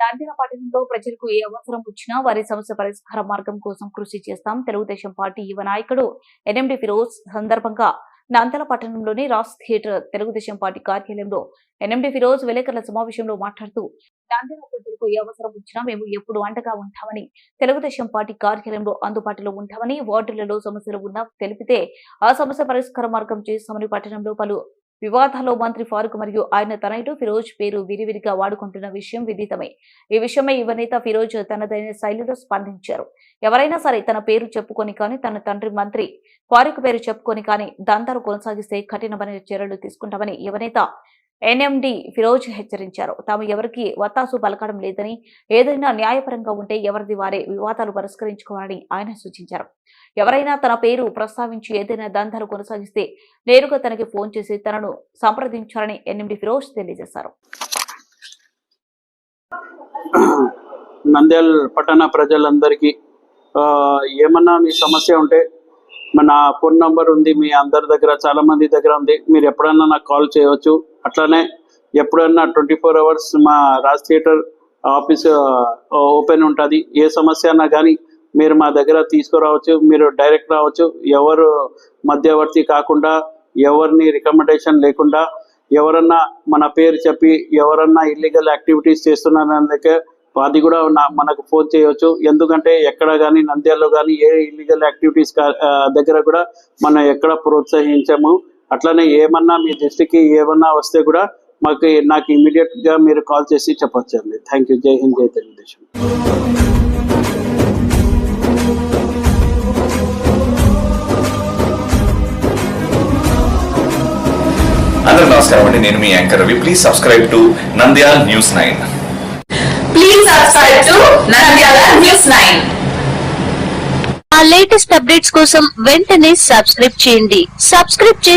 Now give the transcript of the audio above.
నంద్యాల పట్టణంలో ప్రజలకు ఏ అవసరం వచ్చినా వారి సమస్య పరిష్కార మార్గం కోసం కృషి చేస్తాం. తెలుగుదేశం పార్టీ యువ నాయకుడు ఎన్ఎండి ఫిరోజ్ సందర్భంగా నంద్యాల పట్టణంలోని రాస్ థియేటర్ తెలుగుదేశం పార్టీ కార్యాలయంలో ఎన్ఎండి ఫిరోజ్ విలేకరుల సమావేశంలో మాట్లాడుతూ నంద్యాల ప్రజలకు ఏ అవసరం వచ్చినా మేము ఎప్పుడు అండగా ఉంటామని తెలుగుదేశం పార్టీ కార్యాలయంలో అందుబాటులో ఉంటామని వార్డులలో సమస్యలు ఉన్నా తెలిపితే ఆ సమస్య పరిష్కార మార్గం చేస్తామని పట్టణంలో పలు వివాదాల్లో మంత్రి ఫారూక్ మరియు ఆయన తనయుడు ఫిరోజ్ పేరు విరివిరిగా వాడుకుంటున్న విషయం విదితమే. ఈ విషయమై యువ నేత ఫిరోజ్ తనదైన శైలిలో స్పందించారు. ఎవరైనా సరే తన పేరు చెప్పుకొని కానీ తన తండ్రి మంత్రి ఫారూక్ పేరు చెప్పుకొని కానీ దంతాలు కొనసాగిస్తే కఠినమైన చర్యలు తీసుకుంటామని యువనేత ఎన్ఎండి ఫిరోజ్ హెచ్చరించారు. తాము ఎవరికి వత్తాసు పలకడం లేదని ఏదైనా న్యాయపరంగా ఉంటే ఎవరిది వారే వివాదాలు పరిష్కరించుకోవాలని ఆయన సూచించారు. ఎవరైనా తన పేరు ప్రస్తావించి ఏదైనా దందాలు కొనసాగిస్తే నేరుగా తనకి ఫోన్ చేసి తనను సంప్రదించాలని ఎన్ఎండి ఫిరోజ్ తెలియజేశారు. నంద్యాల పట్టణ ప్రజలందరికీ ఏమన్నా మీ సమస్య ఉంటే మన ఫోన్ నంబర్ ఉంది మీ అందరి దగ్గర చాలా మంది దగ్గర ఉంది. మీరు ఎప్పుడన్నా నాకు కాల్ చేయవచ్చు. అట్లానే ఎప్పుడన్నా ట్వంటీ ఫోర్ అవర్స్ మా రాజ్ థియేటర్ ఆఫీస్ ఓపెన్ ఉంటుంది. ఏ సమస్య అన్నా కానీ మీరు మా దగ్గర తీసుకురావచ్చు మీరు డైరెక్ట్ రావచ్చు. ఎవరు మధ్యవర్తి కాకుండా ఎవరిని రికమెండేషన్ లేకుండా ఎవరన్నా మన పేరు చెప్పి ఎవరన్నా ఇల్లీగల్ యాక్టివిటీస్ చేస్తున్నారనే అది కూడా నా- మనకు ఫోన్ చేయొచ్చు. ఎందుకంటే ఎక్కడ కానీ నంద్యాలలో కానీ ఏ ఇల్లీగల్ యాక్టివిటీస్ దగ్గర కూడా మనం ఎక్కడ ప్రోత్సహించము. అట్లనే ఏమన్నా మీ దృష్టికి ఏమన్నా వస్తే కూడా మాకు నాకు ఇమీడియట్గా మీరు కాల్ చేసి చెప్పొచ్చు అండి థ్యాంక్ యూ జై హింద్ జై తెలుగుదేశం. అందరూ నమస్కారం అండి. నేను మీ anchor Ravi. Please subscribe to Nandyal news nine. Please subscribe to Nandyala News 9. ఆ లేటెస్ట్ అప్డేట్స్ కోసం వెంటనే సబ్స్క్రైబ్ చేయండి. సబ్స్క్రైబ్ చేసి